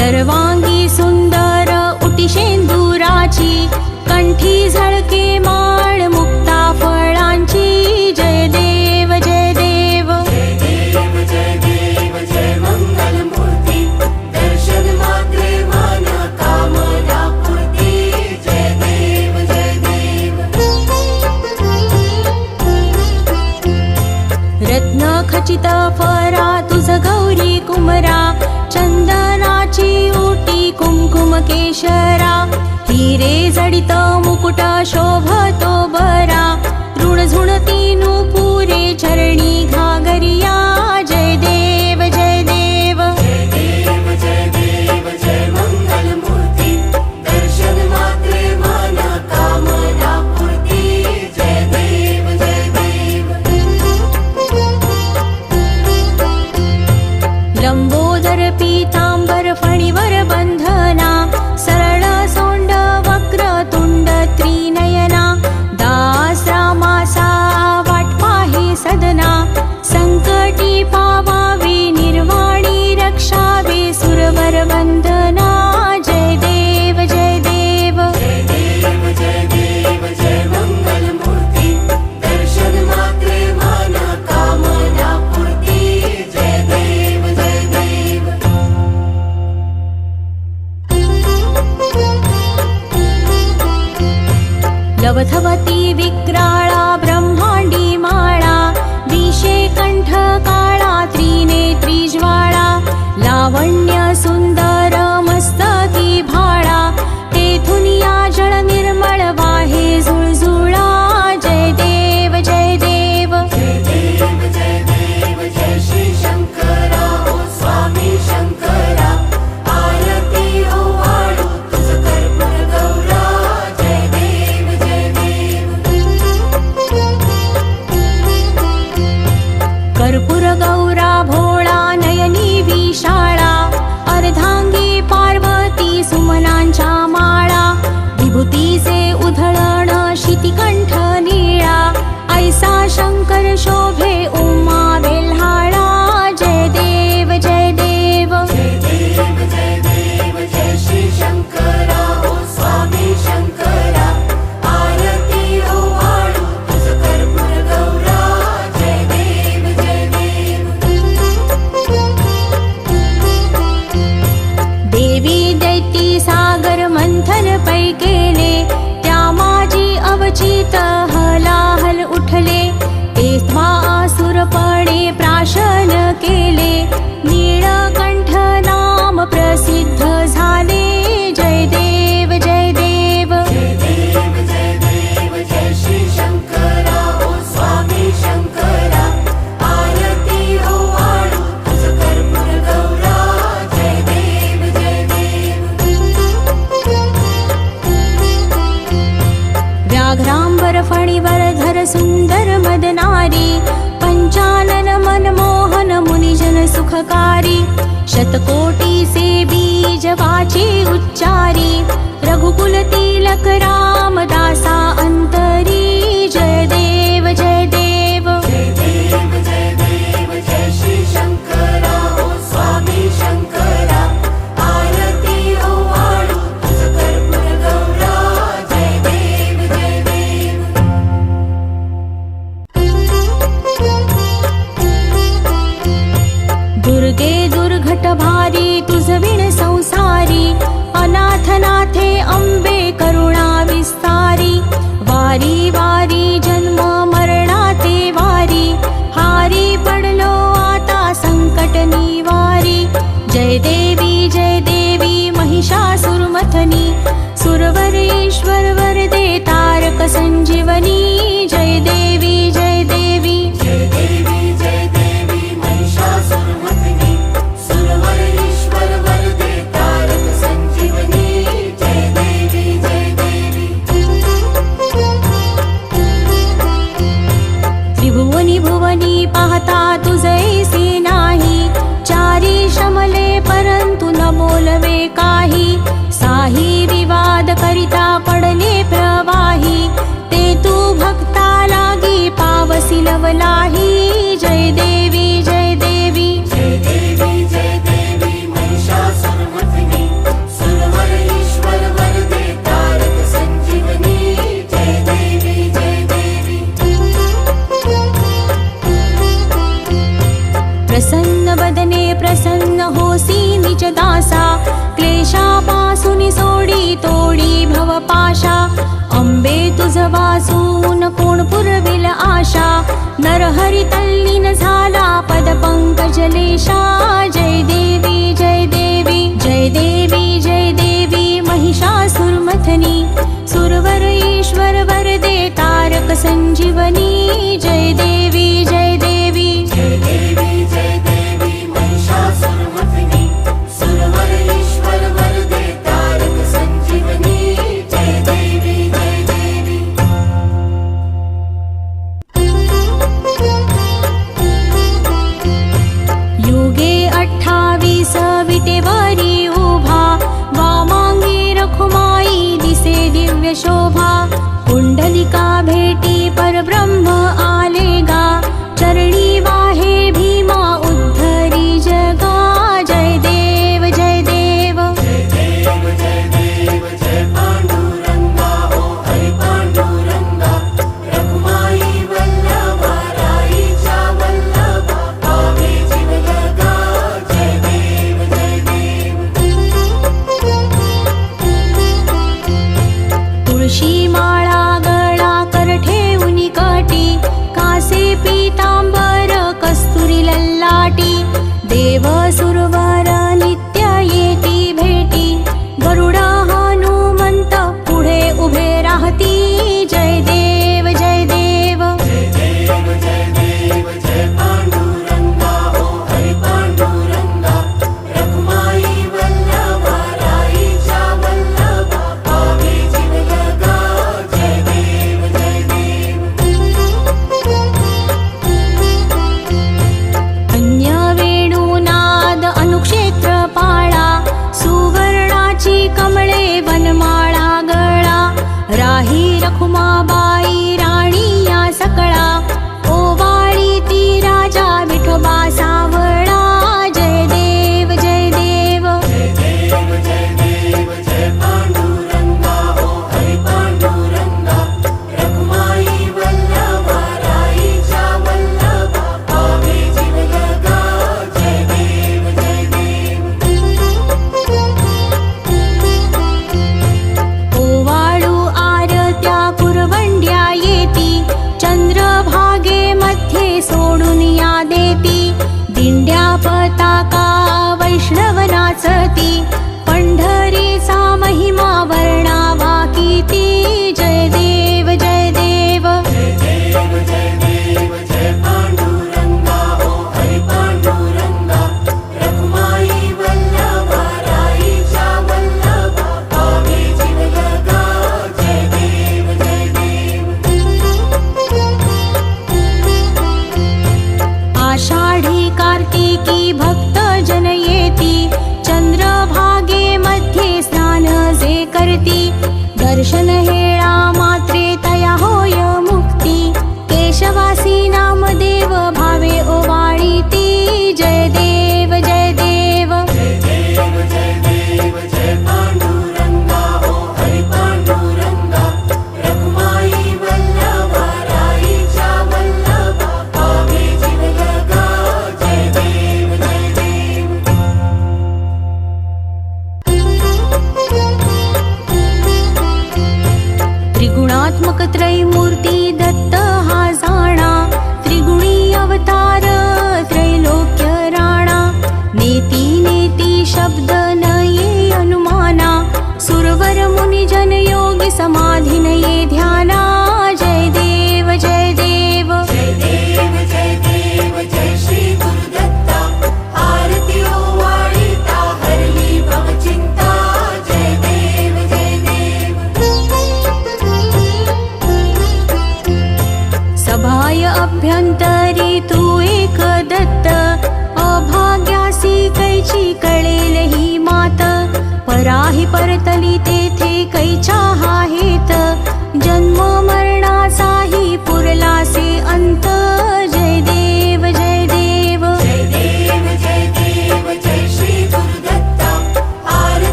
सर्वांगी सुंदर उटी शेंदुराची कंठी झळके मा शरा हिरे जडित मुकुटा शोभतो वरा ऋण ती पूरे चरणी लम्बोदर पीताम्बरफणि व सुंदर मदनारी पंचानन मनमोहन मुनिजन सुखकारी शतकोटि से बीज वाचे उच्चारी रघुकुल तिलक रामदासा सिलवलाही जय देवी जय देवी. जय देवी प्रसन्न वदने प्रसन्न होसी निज दासा. क्लेशापासुनि सोडी तोडी भवपाशा अंबे तुझ वासू आशा नर हरितल्लीन सालापदपङ्कजलेशा जय देवी जय देवी जय देवी जय देवी महिषासुरमथनी। सुरवर ईश्वर वरदे तारक सञ्जीवनी काढी कार्तिकी भक्त जन येती चंद्रभागे मध्ये स्नान जे करती. दर्शन हेळा मात्रे तया होय मुक्ती. केशवासी समाधिनये ध्यान तेथे कैचा आहेत जन्म